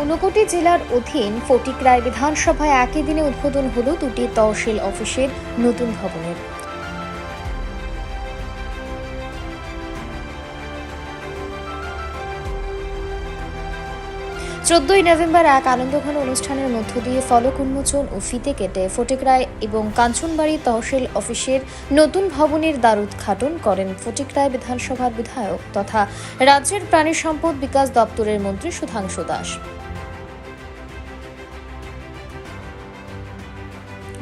ঊনকোটি জেলার অধীন ফটিকরায় বিধানসভায় একই দিনে উদ্বোধন হল দুটি তহসিল অফিসের নতুন ভবনের। চোদ্দই নভেম্বর এক আনন্দঘন অনুষ্ঠানের মধ্য দিয়ে ফলক উন্মোচন ও ফিতে কেটে ফটিকরায় এবং কাঞ্চনবাড়ি তহসিল অফিসের নতুন ভবনের দ্বারোদ্ঘাটন করেন ফটিকরায় বিধানসভার বিধায়ক তথা রাজ্যের প্রাণী সম্পদ বিকাশ দপ্তরের মন্ত্রী সুধাংশু দাস।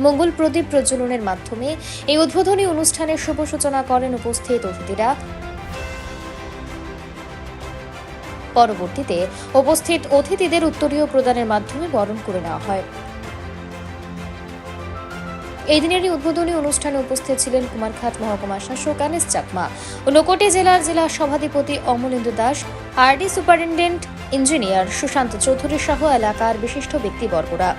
মঙ্গল প্রদীপ প্রজ্বলনের মাধ্যমে এই উদ্বোধনী অনুষ্ঠানের শুভ সূচনা করেন উপস্থিত অতিথিরা। পরবর্তীতে উপস্থিত অতিথিদের উত্তরীয় প্রদানের মাধ্যমে বরণ করে নেওয়া হয়। এই দিনেরই উদ্বোধনী অনুষ্ঠানে উপস্থিত ছিলেন কুমারঘাট মহকুমা শাসক আনিস চাকমা ঊনকোটি জেলার জেলা সভাধিপতি Amalendu Das RD superintendent engineer Sushanta Chowdhury সহ এলাকার বিশিষ্ট ব্যক্তিবর্গরা।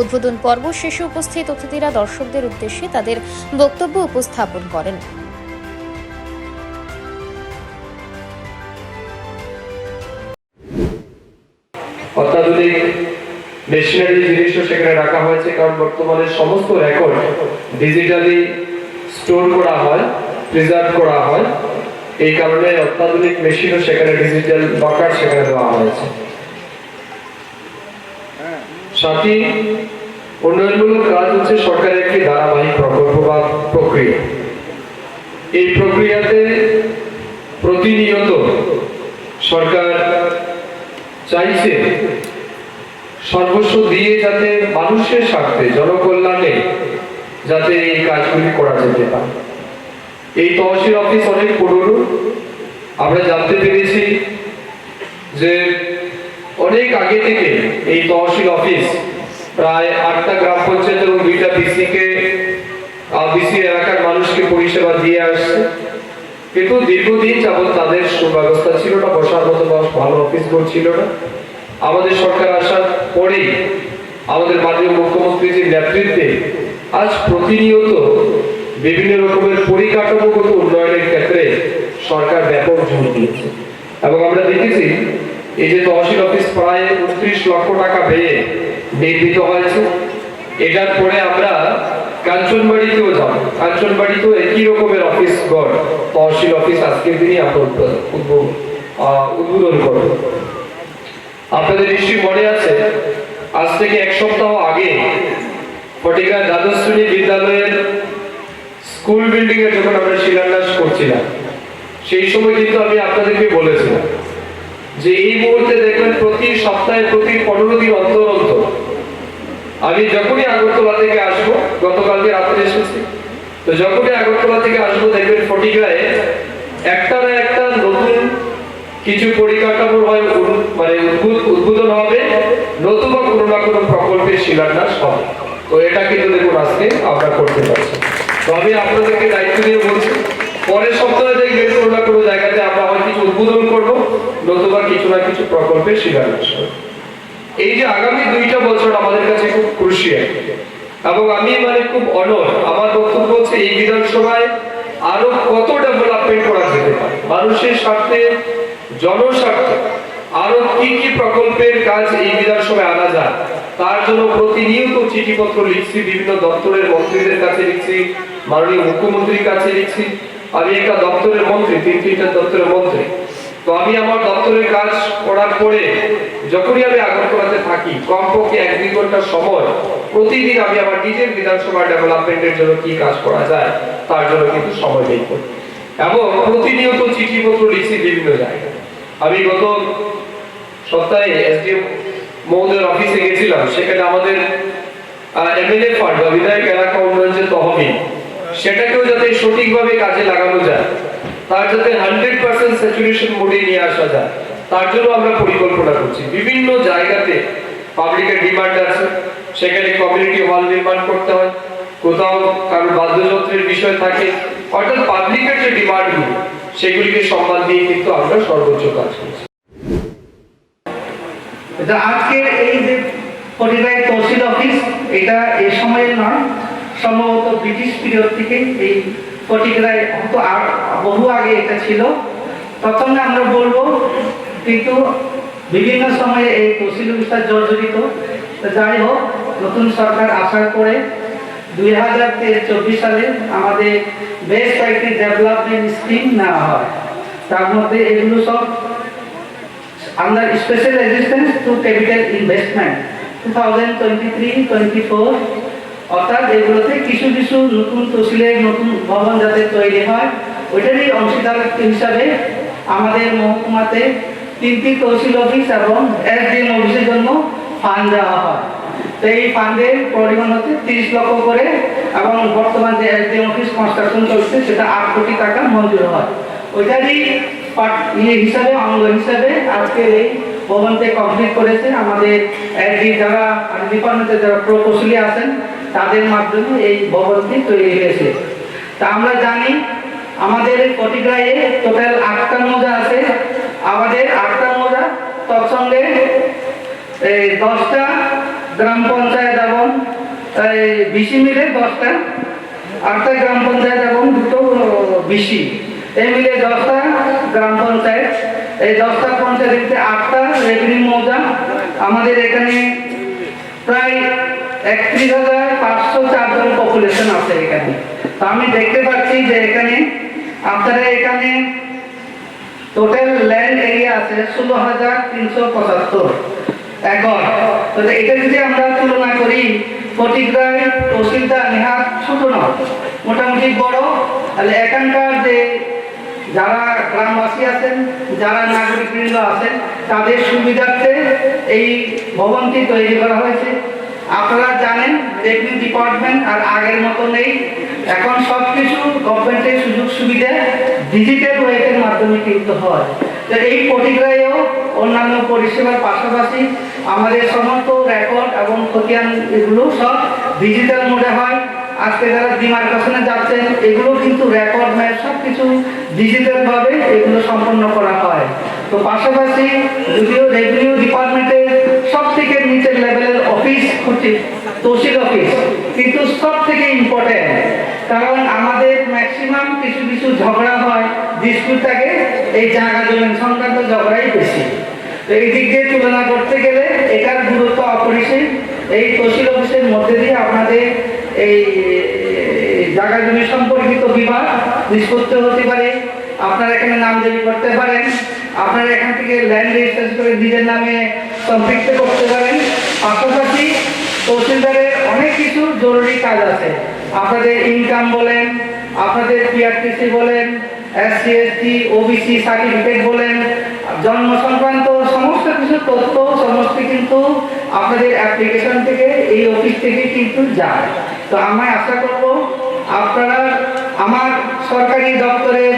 উদ্বোধন পর্ব শেষে উপস্থিত অতিথিরা দর্শকদের উদ্দেশ্যে তাদের বক্তব্য উপস্থাপন করেন। মেশিনারি সেখানে রাখা হয়েছে, কারণ বর্তমানে সমস্ত রেকর্ড ডিজিটালি স্টোর করা হয় প্রিজার্ভ করা হয়। এই কারণে অত্যাধুনিক মেশিনও সেখানে ডিজিটাল লকার সেখানে দেওয়া হয়েছে। সাথী উন্নয়নমূলক কাজ হচ্ছে সরকারের একটি ধারাবাহিক প্রকল্প বা প্রক্রিয়া। এই প্রক্রিয়াতে প্রতিনিয়ত সরকার চাইছে সর্বস্ব দিয়ে যাতে মানুষের স্বার্থে, জনকল্যাণে যাতে এই কাজগুলি করা যেতে পারে। এই তহসিল অফিস অনেক পুরনো। আমরা জানতে পেরেছি যে অনেক আগে থেকে এই তহসিল অফিস প্রায় আটটা গ্রাম পঞ্চায়েত এবং দুইটা বিসিকে বিসি এলাকার মানুষকে পরিষেবা দিয়ে আসছে। কিন্তু দীর্ঘদিন যাবৎ তাদের সুব্যবস্থা ছিল না, বসার মতো ভালো অফিস ছিল না। আমাদের সরকার আসার পরেই আমাদের মাননীয় মুখ্যমন্ত্রীজির নেতৃত্বে আজ প্রতিনিয়ত বিভিন্ন রকমের পরিকাঠামোগত উন্নয়নের ক্ষেত্রে সরকার ব্যাপক জোর দিয়েছে এবং আমরা দেখেছি এই যে তহসিল অফিস প্রায় উনত্রিশ লক্ষ টাকা ব্যয়ে নির্মিত হয়েছে, এটার পরে আমরা কাঞ্চনবাড়িতেও যাব। কাঞ্চনবাড়িতেও একই রকমের অফিস গড়, তহসিল অফিস আজকের দিনই আমরা উদ্বোধন- করব। আপনাদের নিশ্চয়ই মনে আছে, আজ থেকে এক সপ্তাহ আগে ফটিকা দ্বাদশ শ্রেণি বিদ্যালয়ের স্কুল বিল্ডিং এর যখন আমরা শিলান্যাস করছিলাম, সেই সময় কিন্তু আমি আপনাদেরকে বলেছিলাম যে এই মুহূর্তে দেখবেন প্রতি সপ্তাহে প্রতি পনেরো দিন অন্তর অন্তর। আমি যখনই আগরতলা থেকে আসব, গতকালকে রাত্রে এসেছি। তো যখনই আগরতলা থেকে আসব, দেখবেন ফটিকায় একটা না একটা নতুন কিছু পরিকাঠামোর হয় মানে উদ্বোধন হবে, নতুবা কোনো না কোনো প্রকল্পের শিলান্যাস হবে। তো এটা কিন্তু দেখুন আজকে আমরা করতে পারছি। তো আমি আপনাদেরকে দায়িত্ব দিয়ে বলছি পরের সপ্তাহে দেখবেন কোনো না কোনো জায়গাতে আমরা হয় কিছু উদ্বোধন করব, নতুবা কিছু না কিছু প্রকল্পের শিলান্যাস এই যে আগামী দুইটা বছর আমাদের কাছে খুব ক্রুশিয়াল এবং আমি মানে খুব অনর আমার বক্তব্য হচ্ছে এই বিধানসভায় আরও কত ডেভেলপমেন্ট করা যেতে পারে, মানুষের স্বার্থে, জনস্বার্থে আরও কি কি প্রকল্পের কাজ এই বিধানসভায় আনা যায়, তার জন্য প্রতিনিয়ত চিঠিপত্র লিখছি, বিভিন্ন দপ্তরের মন্ত্রীদের কাছে লিখছি, মাননীয় মুখ্যমন্ত্রীর কাছে লিখছি। আমি একটা দপ্তরের মন্ত্রী তিন তিনটা দপ্তরের মন্ত্রী। তো আমি আমার দপ্তরের কাজ করার পরে যখনই আমি আগরতলাতে থাকি, কমপক্ষে এক দুই ঘণ্টার সময় প্রতিদিন আমি আমার নিজের বিধানসভা ডেভেলপমেন্টের জন্য কি কাজ করা যায়, তার জন্য কিন্তু সময় বের করি। এবং প্রতিনিয়ত চিঠিপত্র লিখছি বিভিন্ন জায়গায়। আমি গত সপ্তাহে এসডিএম মহোদয়ের অফিসে গেছিলাম, সেখানে আমাদের এমএলএ ফান্ড বা বিধায়ক এলাকা উন্নয়ন যে তহবিল সেটাকেও যাতে সঠিকভাবে কাজে লাগানো যায়, তার যাতে হান্ড্রেড পার্সেন্ট স্যাচুরেশন মোডে নিয়ে আসা যায়, তার জন্য আমরা পরিকল্পনা করছি। বিভিন্ন জায়গাতে পাবলিকের ডিমান্ড আছে, সেখানে কমিউনিটি হল নির্মাণ করতে হয়, কোথাও কারোর বাদ্যযন্ত্রের বিষয় থাকে, অর্থাৎ পাবলিকের যে ডিমান্ডগুলো সেগুলিকে সম্মান দিয়ে কিন্তু আমরা সর্বোচ্চ কাজ করছি। আজকের এই যে পরিযায়ী তহসিল অফিস এটা এই সময়ের নয় সম্ভবত ব্রিটিশ পিরিয়ড থেকে এই পটিকরায় হয়তো আর বহু আগে এটা ছিল। প্রথমে আমরা বলব, কিন্তু বিভিন্ন সময়ে এই তহসিল অফিসার জর্জরিত। যাই হোক, নতুন সরকার আসার পরে দুই হাজার চব্বিশ সালে আমাদের বেশ কয়েকটি ডেভেলপমেন্ট স্কিম নেওয়া হয়। তার মধ্যে এগুলো সব under investment two thousand twenty three 2023-24 অর্থাৎ এগুলোতে কিছু কিছু নতুন তহসিলের নতুন ভবন যাতে তৈরি হয়, ওইটারই অংশীদারিত্ব হিসাবে আমাদের মহকুমাতে তিনটি তহসিল অফিস এবং এসডিএম অফিসের জন্য ফান্ড দেওয়া হয়। তো এই ফান্ডের পরিমাণ হচ্ছে তিরিশ লক্ষ করে এবং বর্তমান যে এসডিএম অফিস কনস্ট্রাকশন চলছে, সেটা আট কোটি টাকা মঞ্জুর হয়। ওইটারই ইয়ে হিসাবে, অঙ্গ হিসাবে আজকে এই ভবনকে কমপ্লিট করেছে আমাদের এসডি যারা ডিপার্টমেন্টের যারা প্রকৌশলী আছেন তাদের মাধ্যমে এই ভবনটি তৈরি হয়েছে। তা আমরা জানি, আমাদের কটিগ্রায়ে টোটাল আটটা মোজা আছে। আমাদের আটটা মৌজা তৎসঙ্গে দশটা গ্রাম পঞ্চায়েত এবং বিশি মিলে দশটা, আটটা গ্রাম পঞ্চায়েত এবং দুটো বিশি। এই মিলে দশটা গ্রাম পঞ্চায়েত। এই দশটা পঞ্চায়েতে আটটা রেভিনিউ মৌজা। আমাদের এখানে একত্রিশ হাজার পাঁচশো চারজন পপুলেশন আছে এখানে। তো আমি দেখতে পাচ্ছি যে এখানে আপনারা এখানে টোটাল ল্যান্ড এরিয়া আছে ষোলো হাজার তিনশো পঁচাত্তর একর। তো এটা যদি আমরা তুলনা করি ফটিকরায় তহসিলদার, নেহাত ছোট নয় মোটামুটি বড়। তাহলে এখানকার যে যারা গ্রামবাসী আছেন, যারা নাগরিকবৃন্দ আছেন, তাদের সুবিধার্থে এই ভবনটি তৈরি করা হয়েছে। আপনারা জানেন রেভিনিউ ডিপার্টমেন্ট আর আগের মতো নেই। এখন সব কিছু গভর্নমেন্টের সুযোগ সুবিধা ডিজিটাল ওয়েটের মাধ্যমে কিন্তু হয়। তো এই পরিক্রিয়াও অন্যান্য পরিষেবার পাশাপাশি আমাদের সমস্ত রেকর্ড এবং খতিয়ান এগুলো সব ডিজিটাল মোডে হয়। আজকে যারা ডিমার্কেশনে যাচ্ছেন, এগুলো কিন্তু রেকর্ড ম্যাপ সব কিছু ডিজিটাল ভাবে এগুলো সম্পন্ন করা হয়। তো পাশাপাশি যদিও রেভিনিউ ডিপার্টমেন্টের সব থেকে লেভেলের হচ্ছে তহসিল অফিস কিন্তু সব থেকে ইম্পর্টেন্ট কারণ আমাদের ম্যাক্সিমাম কিছু কিছু ঝগড়া হয় ডিসপিউট থাকে, এই জায়গা জমি সংক্রান্ত ঝগড়াই বেশি। তো এই দিক দিয়ে তুলনা করতে গেলে এটার গুরুত্ব অপরিসীম। এই তহসিল অফিসের মধ্যে দিয়ে আপনাদের এই জায়গা জমি সম্পর্কিত বিভাগ নিষ্পত্তি হতে পারে। আপনারা এখানে নাম দেবী করতে পারেন। আপনারা এখান থেকে ল্যান্ড রেজিস্ট্রেশন করে নিজের নামে সম্পৃক্ত করতে পারেন। পাশাপাশি তহসিলদারের অনেক কিছু জরুরি কাজ আছে। আপনাদের ইনকাম বলেন, আপনাদের পিআরটিসি বলেন এসসি এসটি ওবিসি সার্টিফিকেট বলেন, জন্ম সংক্রান্ত সমস্ত কিছু তথ্য, সমস্ত কিন্তু আপনাদের অ্যাপ্লিকেশন থেকে এই অফিস থেকে কিন্তু যায়। তো আমি আশা করব আপনারা আমার সরকারি দপ্তরের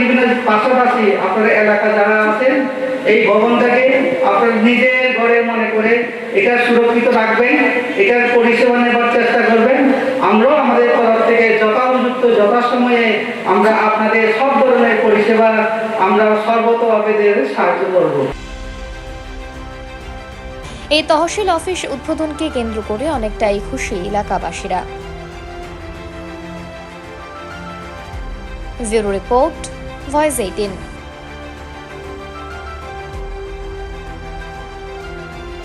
বিভিন্ন পাশাপাশি আপনার এলাকা যারা আছেন, এই ভবনটাকে আপনার নিজের ঘরে মনে করে এটা সুরক্ষিত রাখবেন, এটার পরিষেবা নেবার চেষ্টা করবেন। আমরাও আমাদের তরফ থেকে যথাযুক্ত, যথাসময়ে আমরা আপনাদের সব ধরনের পরিষেবা আমরা সর্বতভাবে দিয়ে সাহায্য করব। এই তহসিল অফিস উদ্বোধনকে কেন্দ্র করে অনেকটাই খুশি এলাকাবাসীরা। Zero report, voice eighteen.